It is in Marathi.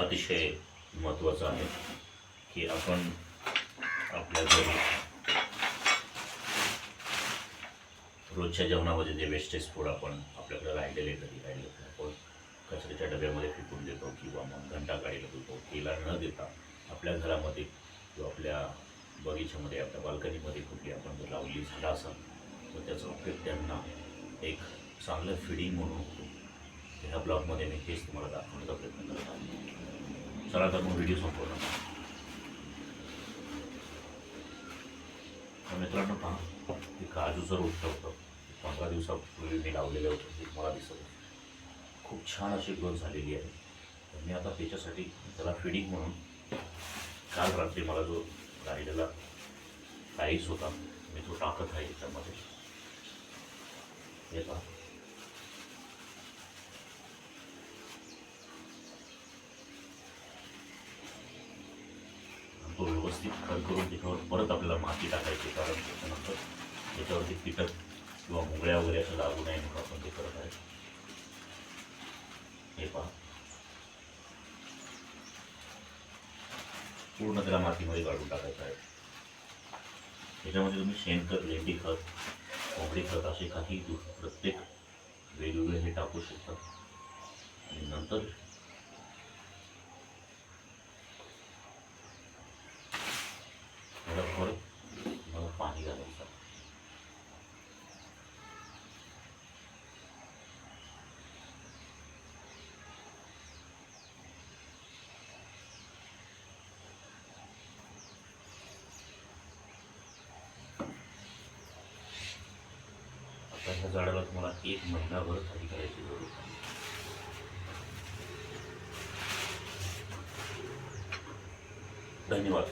अतिशय महत्त्वाचं आहे की आपण आपल्या घरी रोजच्या जेवणामध्ये जे वेस्टेज फूड आपण आपल्याकडे राहिलेले घरी राहिले आपण कचऱ्याच्या डब्यामध्ये फेकून देतो किंवा मग घंटा गाडीला देतो तिला न देता आपल्या घरामध्ये किंवा आपल्या बगीच्यामध्ये आपल्या बाल्कनीमध्ये कुठली आपण जर लावली झाडं असाल तर त्याचा उपयोग त्यांना एक चांगलं फिडिंग म्हणून होतो. ब्लॉगमध्ये मी तेच तुम्हाला दाखवण्याचा प्रयत्न करत आहे. चला तर मग व्हिडिओ संपवला मित्रांनो पहा ते काजूचं रोपटं होतं पंधरा दिवसापूर्वी मी लावलेलं होतं ते मला दिसत होतं. खूप छान अशी ग्रोथ झालेली आहे. तर मी आता त्याच्यासाठी त्याला फिडिंग म्हणून काल रात्री मला जो राहिलेला राईस होता मी तो टाकत आहे त्याच्यामध्ये हे पहा आणि तो व्यवस्थित खड करून त्याच्यावर परत आपल्याला माती टाकायची कारण त्याच्यानंतर त्याच्यावरती कीटक किंवा मुंगळ्या वगैरे असं लागू नये म्हणून आपण ते करत आहे. हे पहा. पूर्ण त्याला मातीमध्ये काढून टाकायचं आहे. त्याच्यामध्ये तुम्ही शेणखत लेंडी खत कोंबडी खत असे काही प्रत्येक वेगवेगळे हे टाकू शकता. आणि नंतर त्याला परत मला पाणी घालायचं आता ह्या झाडाला तुम्हाला एक महिनाभर खाली करायची जरूर आहे. धन्यवाद